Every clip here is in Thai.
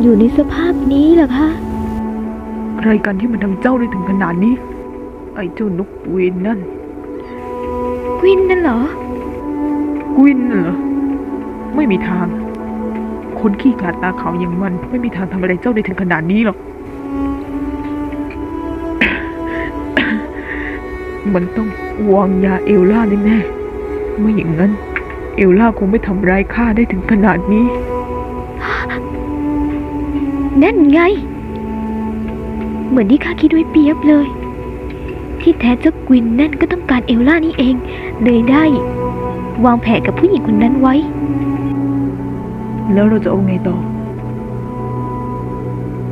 ถึงอยู่ในสภาพนี้ล่ะคะ ใครกันที่มันทำเจ้าได้ถึงขนาดนี้ ไอ้เจ้านกเวนนั่นกวินนั่นเหรอกวินน่ะเหรอ ไม่มีทาง คนขี้ขลาดตาขาวอย่างมัน ไม่มีทางทำอะไรเจ้าได้ถึงขนาดนี้หรอก มันต้องวางยาเอลล่าแน่ๆไม่อย่างนั้น เอลล่าคงไม่ทำร้ายข้าได้ถึงขนาดนี้ นั่นไง เหมือนที่ข้าคิดไว้เปียบเลย ที่แท้เจ้ากวินนั่นก็ต้องการเอลล่านี่เอง เลยได้ วางแผนกับผู้หญิงคนนั้นไว้ แล้วเราจะเอาไงต่อ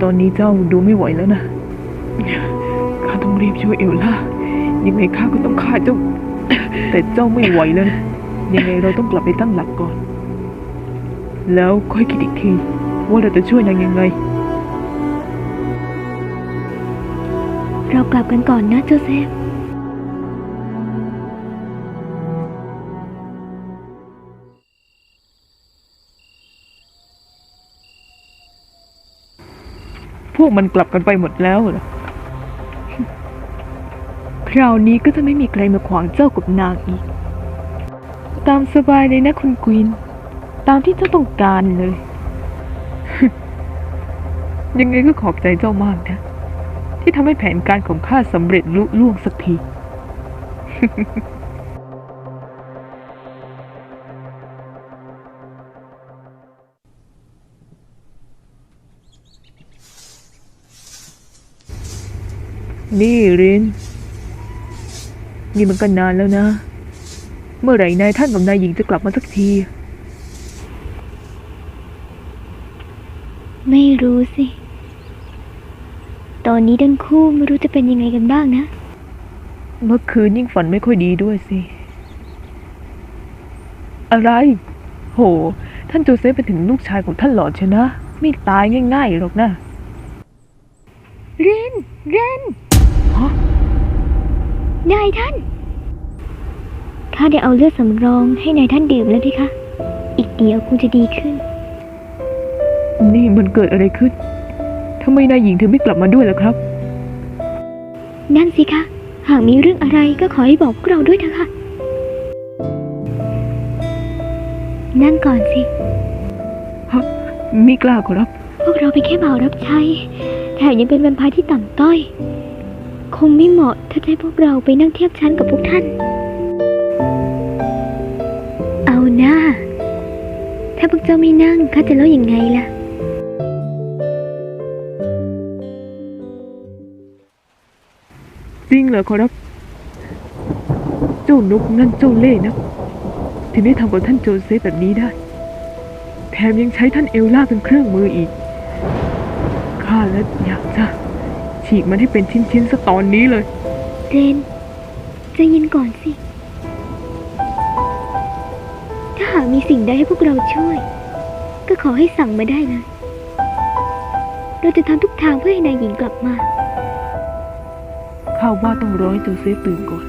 ตอนนี้เจ้าดูไม่ไหวแล้วนะข้าต้องรีบช่วยเอลล่ายังไงข้าก็ต้องฆ่าเจ้า แต่เจ้าไม่ไหวแล้วนะยังไงเราต้องกลับไปตั้งหลักก่อน แล้วค่อยคิดอีกทีว่าเราจะช่วยนางยังไง เรากลับกันก่อนนะโจเซฟพวกมันกลับกันไปหมดแล้วเหรอ คราวนี้ก็จะไม่มีใครมาขวางเจ้ากับนางอีก ตามสบายเลยนะคุณควีนตามที่เจ้าต้องการเลย ยังไงก็ขอบใจเจ้ามากนะ ที่ทำให้แผนการของข้าสำเร็จลุล่วงสักที นี่ริน นี่มันก็นานแล้วนะ เมื่อไหร่นายท่านกับนายหญิงจะกลับมาสักที ไม่รู้สิ ต อนนี้ทั้งคู่ไม่รู้จะเป็นยังไงกันบ้างนะ เมื่อคืนยิ่งฝันไม่ค่อยดีด้วยสิ อะไร โห ท่านโจเซฟเป็นถึงลูกชายของท่านหลอดชนะ ไม่ตายง่ายๆหรอกนะเรนเรนฮะนายท่าน ข้าได้เอาเลือดสำรองให้นายท่านดื่มแล้วพี่คะ อีกเดียวคงจะดีขึ้น นี่มันเกิดอะไรขึ้นทำไมนายหญิงถึงไม่กลับมาด้วยล่ะครับ นั่นสิคะ หากมีเรื่องอะไรก็ขอให้บอกพวกเราด้วยเถอะค่ะ นั่งก่อนสิ ฮะไม่กล้าขอรับ พวกเราเป็นแค่บ่าวรับใช้ แถมยังเป็นแวมไพร์ที่ต่ำต้อย คงไม่เหมาะถ้าจะให้พวกเราไปนั่งเทียบชั้นกับพวกท่าน เอาหน้า ถ้าพวกเจ้าไม่นั่งข้าจะเล่ายังไงล่ะ เหรอขอรับ เจ้านกนั่นเจ้าเล่ห์นะถึงได้ทำกับท่านโจเซฟแบบนี้ได้ แถมยังใช้ท่านเอลล่าเป็นเครื่องมืออีก ข้าแล้วอยากจะ ฉีกมันให้เป็นชิ้นๆสักตอนนี้เลยเรนใจเย็นก่อนสิ ถ้าหากมีสิ่งใดให้พวกเราช่วย ก็ขอให้สั่งมาได้เลยเราจะทำทุกทางเพื่อให้นายหญิงกลับมา ข้าว่าต้องรอให้โจเซฟตื่นก่อน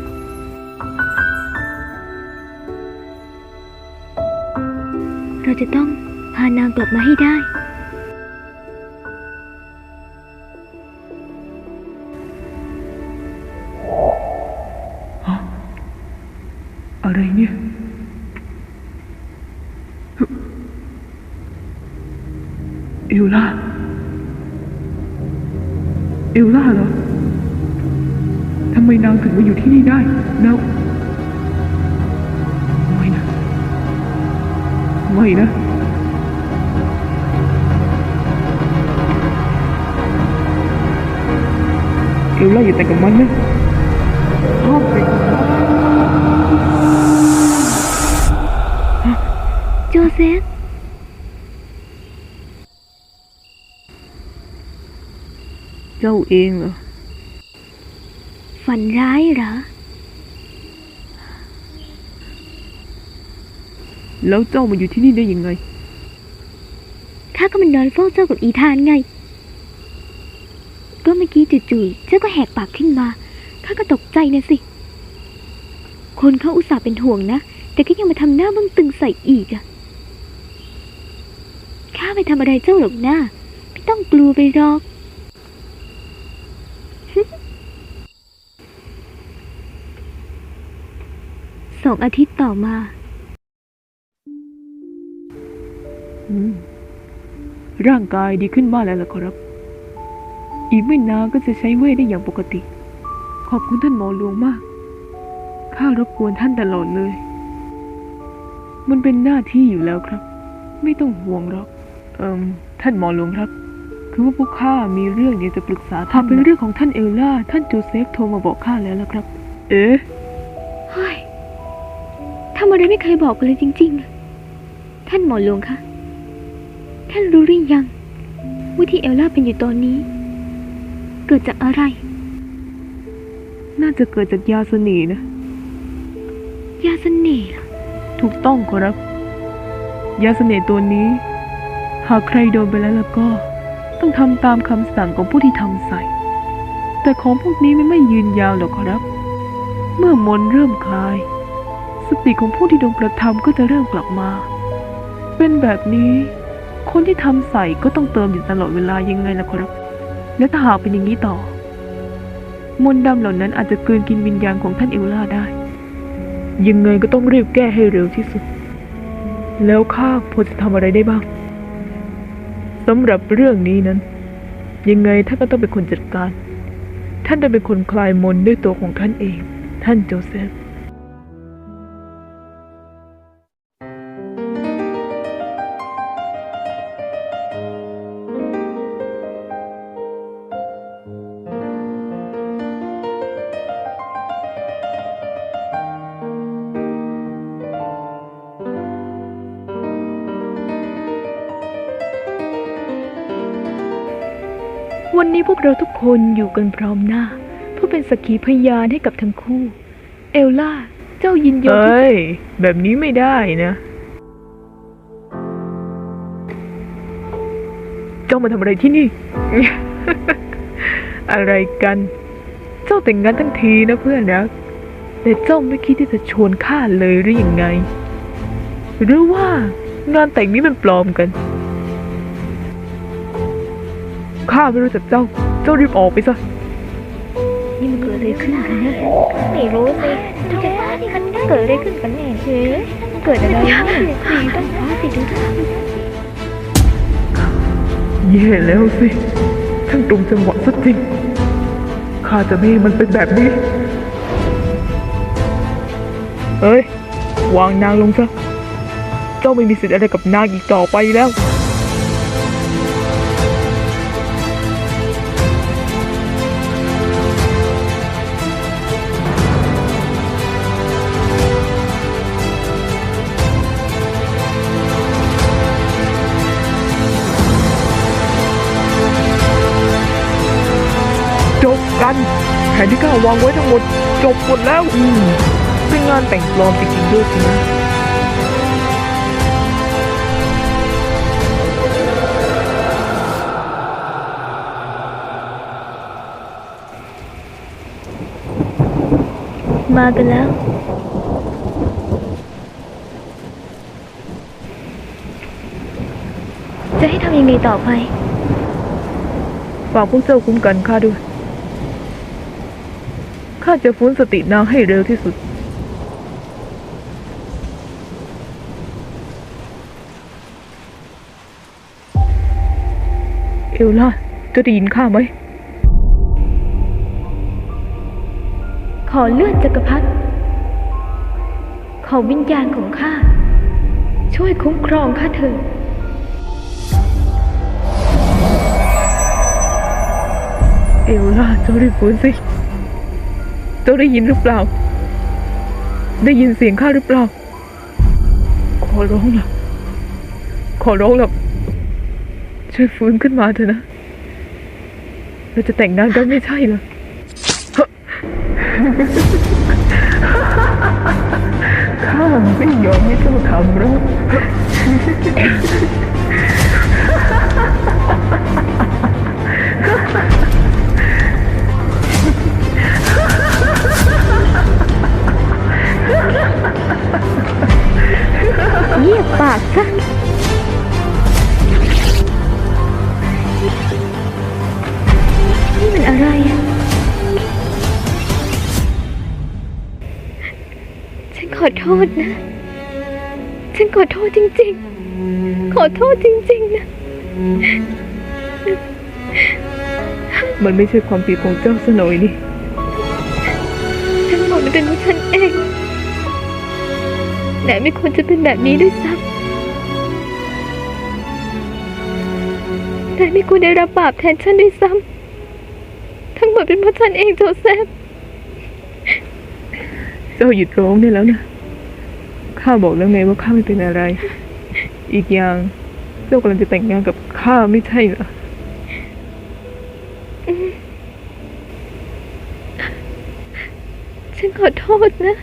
เราจะต้องพานางกลับมาให้ได้ อะไรเนี่ยเอลล่าเอลล่าเหรอทำ ไมนางถึงมาอยู่ที่นี่ได้แล้วไม่นะ ไม่นะเอลล่าอย่าแต่งกับมันนะชอบไปกับมันโจเซฟเจ้าเองเหรอ ฝันร้ายเหรอ แล้วเจ้ามาอยู่ที่นี่ได้ยังไง ข้าก็มันนอนเฝ้าเจ้ากับอีธานไง ก็เมื่อกี้จู่ๆเจ้าก็แหกปากขึ้นมา ข้าก็ตกใจนะสิ คนเขาอุตส่าห์เป็นห่วงนะ แต่ก็ยังมาทำหน้าบึ้งตึงใส่อีกอะข้าไปทำอะไรเจ้าหรอกหน้าไม่ต้องกลัวไปหรอก ส องอาทิตย์ต่อมาอืมร่างกายดีขึ้นมากแล้วล่ะครับ อีกไม่นานก็จะใช้เวทได้อย่างปกติ ขอบคุณท่านหมอหลวงมาก ข้ารบกวนท่านตลอดเลย มันเป็นหน้าที่อยู่แล้วครับ ไม่ต้องห่วงหรอก เอิมท่านหมอหลวงครับ คือว่าพวกข้ามีเรื่องอยากจะปรึกษาท่านเป็นเรื่องของท่านเอลล่า ท่านโจเซฟโทรมาบอกข้าแล้วล่ะครับ เอ๊ะเฮ้ย ทำอะไรไม่เคยบอกกันเลยจริง ๆ ท่านหมอหลวงคะ ท่านรู้หรือยังว่าที่เอลล่าเป็นอยู่ตอนนี้ เกิดจากอะไร น่าจะเกิดจากยาเสน่ห์นะ ยาเสน่ห์เหรอถูกต้องครับ ยาเสน่ห์ตัวนี้ หากใครโดนไปแล้วแล้วก็ ต้องทำตามคำสั่งของผู้ที่ทำใส่ แต่ของพวกนี้มันไม่ยืนยาวหรอกครับ เมื่อมนต์เริ่มคลาย สติของผู้ที่โดนกระทำก็จะเริ่มกลับมา เป็นแบบนี้ คนที่ทำใส่ก็ต้องเติมอยู่ตลอดเวลายังไงล่ะครับ และถ้าหากเป็นอย่างนี้ต่อ มนต์ดำเหล่านั้นอาจจะกลืนกินวิญญาณของท่านเอลล่าได้ ยังไงก็ต้องรีบแก้ให้เร็วที่สุด แล้วข้าพอจะทำอะไรได้บ้างสำหรับเรื่องนี้นั้น ยังไงท่านก็ต้องเป็นคนจัดการ ท่านจะเป็นคนคลายมนต์ด้วยตัวของท่านเอง ท่านโจเซฟ วันนี้พวกเราทุกคนอยู่กันพร้อมหน้า เพื่อเป็นสักขีพยานให้กับทั้งคู่ เอลล่า เจ้ายินยอมเฮ้ย แบบนี้ไม่ได้นะ เจ้ามาทำอะไรที่นี่ อะไรกัน เจ้าแต่งงานทั้งทีนะเพื่อนรัก แต่เจ้าไม่คิดที่จะชวนข้าเลยหรือยังไง หรือว่างานแต่งนี้มันปลอมกัน ข้าไม่รู้จักเจ้า เจ้ารีบออกไปซะ นี่มันเกิดอะไรขึ้นกันแน่ไม่รู้สิมันเกิดอะไรขึ้นกันแน่เฮ้ยเกิดอะไรขึ้นสีต้องฟ้าสิดูท่าแย่แล้วสิช่างตรงจังหวะซะจริง ข้าจะไม่ให้มันเป็นแบบนี้ เฮ้ย วางนางลงซะ เจ้าไม่มีสิทธิ์อะไรกับนางอีกต่อไปแล้ว ที่ข้าวางไว้ทั้งหมด จบหมดแล้ว อืมเป็นงานแต่งปลอมจริงๆด้วยสินะมากันแล้ว จะให้ทำยังไงต่อไป ฝากพวกเจ้าคุ้มกันข้าด้วย ข้าจะฟื้นสตินางให้เร็วที่สุด เอลล่าเจะได้ยินข้าไหม ขอเลื่อนจักรพรรดิขอวิญญาณของข้า ช่วยคุ้มครองข้าเถิดเอลล่าเจ้ารีบฟื้นสิเจ้าได้ยินหรือเปล่า ได้ยินเสียงข้าหรือเปล่า ขอร้องล่ะ ขอร้องล่ะ ช่วยฟื้นขึ้นมาเถอะนะ เราจะแต่งงานกันไม่ใช่เหรอข้าไม่ยอมให้เจ้าทำหรอก ขอโทษนะ ฉันขอโทษจริง ๆ ขอโทษจริง ๆ นะ มันไม่ใช่ความผิดของเจ้าสหน่อยนี่ ทั้งหมดมันเป็นเพราะฉันเองนายไม่ควรจะเป็นแบบนี้ด้วยซ้ำนายไม่ควรได้รับบาปแทนฉันด้วยซ้ำทั้งหมดเป็นเพราะฉันเองโจเซฟ เจ้าหยุดร้องได้แล้วนะ ข้าบอกแล้วไงว่าข้าไม่เป็นอะไร อีกอย่าง เจ้ากำลังจะแต่งงานกับข้าไม่ใช่เหรอ ฉันขอโทษนะ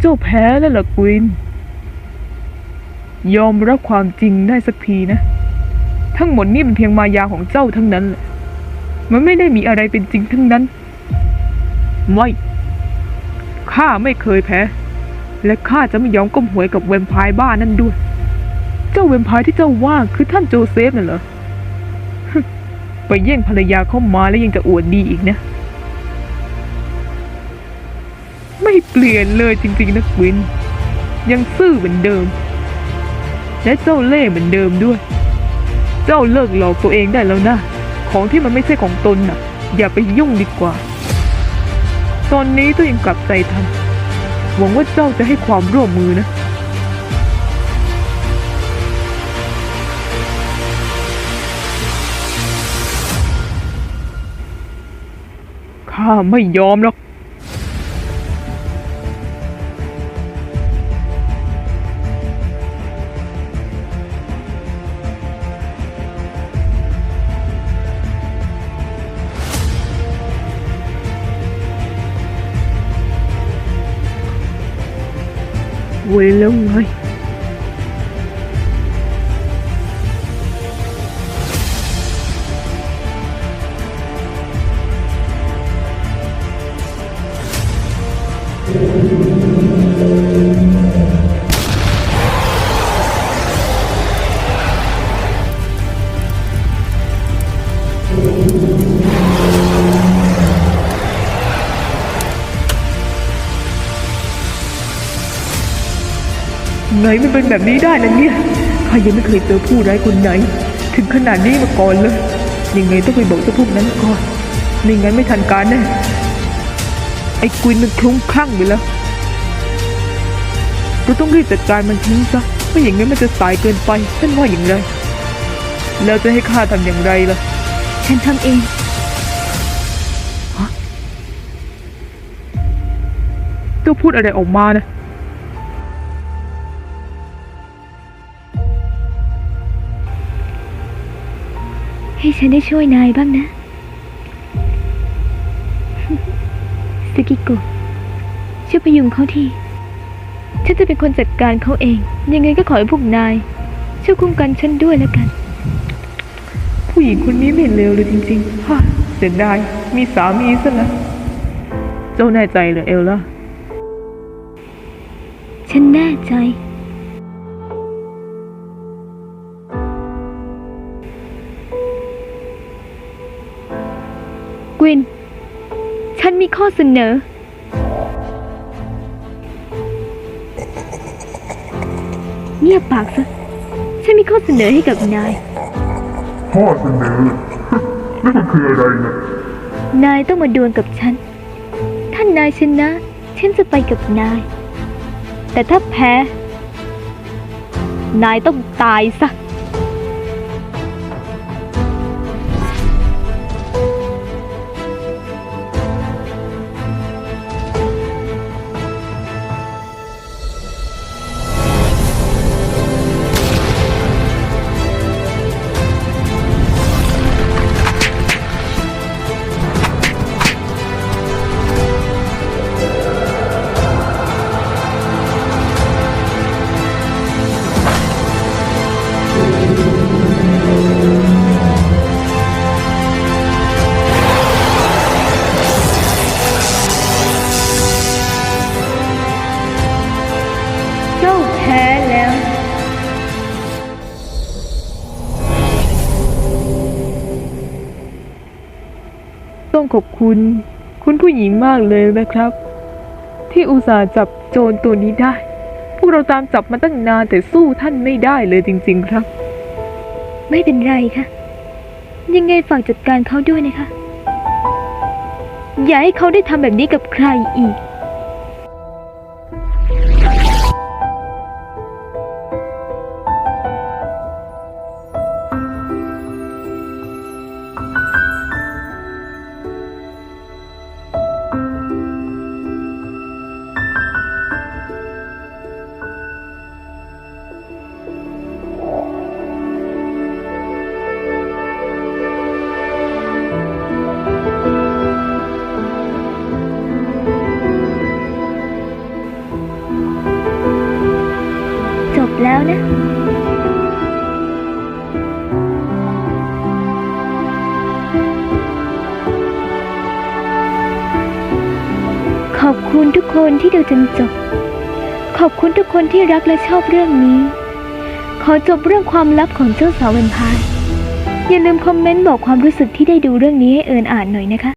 เจ้าแพ้แล้วเหรอกวิน ยอมรับความจริงได้สักทีนะ ทั้งหมดนี่เป็นเพียงมายาของเจ้าทั้งนั้นแหละมันไม่ได้มีอะไรเป็นจริงทั้งนั้น ไม่ ข้าไม่เคยแพ้ และข้าจะไม่ยอมก้มหวยกับแวมไพร์บ้านั่นด้วย เจ้าแวมไพร์ที่เจ้าว่าคือท่านโจเซฟน่ะเหรอ ไปแย่งภรรยาเข้ามาแล้วยังจะอวดดีอีกนะ ไม่เปลี่ยนเลยจริง ๆนะกวิน ยังซื่อเหมือนเดิม และเจ้าเล่ห์เหมือนเดิมด้วย เจ้าเลิกหลอกตัวเองได้แล้วนะ ของที่มันไม่ใช่ของตนน่ะ อย่าไปยุ่งดีกว่า ตอนนี้เจ้ายังกลับใจทันหวังว่าเจ้าจะให้ความร่วมมือนะข้าไม่ยอมหรอก เวร ไงไหนมันเป็นแบบนี้ได้นะเนี่ยข้ายังไม่เคยเจอผู้ร้ายคนไหน ถึงขนาดนี้มาก่อนเลย ยังไงต้องไปบอกเจ้าพวกนั้นก่อนไม่งั้นไม่ทันการแน่ไอ้กวินมันคลุ้มคลั่งไปแล้วเราต้องรีบจัดการมันทิ้งซะไม่อย่างนั้นมันจะสายเกินไปท่านว่าอย่างไรแล้วจะให้ข้าทำอย่างไรล่ะฉันทำเองเจ้าพูดอะไรออกมานะ ให้ฉันได้ช่วยนายบ้างนะสกิโกะช่วยพยุงเขาทีฉันจะเป็นคนจัดการเขาเอง ยังไงก็ขอให้พวกนายช่วยคุ้มกันฉันด้วยแล้วกัน ผู้หญิงคนนี้ไม่เลวเลยจริงๆฮ่าเสียดายมีสามีซะแล้วเจ้าแน่ใจเหรอเอลล่าฉันแน่ใจ มีข้อเสนอ เงียบปากซะ ฉันมีข้อเสนอให้กับนาย ข้อเสนอนั่นมันคืออะไรนะ นายต้องมาดวลกับฉัน ถ้านายชนะ ฉันจะไปกับนาย แต่ถ้าแพ้ นายต้องตายซะ คุณ คุณผู้หญิงมากเลยนะครับ ที่อุตส่าห์จับโจรตัวนี้ได้ พวกเราตามจับมาตั้งนานแต่สู้ท่านไม่ได้เลยจริง ๆ ครับ ไม่เป็นไรค่ะ ยังไงฝากจัดการเขาด้วยนะคะ อย่าให้เขาได้ทำแบบนี้กับใครอีก แล้วนะขอบคุณทุกคนที่ดูจนจบ ขอบคุณทุกคนที่รักและชอบเรื่องนี้ ขอจบเรื่องความลับของเจ้าสาวแวมไพร์อย่าลืมคอมเมนต์บอกความรู้สึกที่ได้ดูเรื่องนี้ให้เอิญอ่านหน่อยนะคะ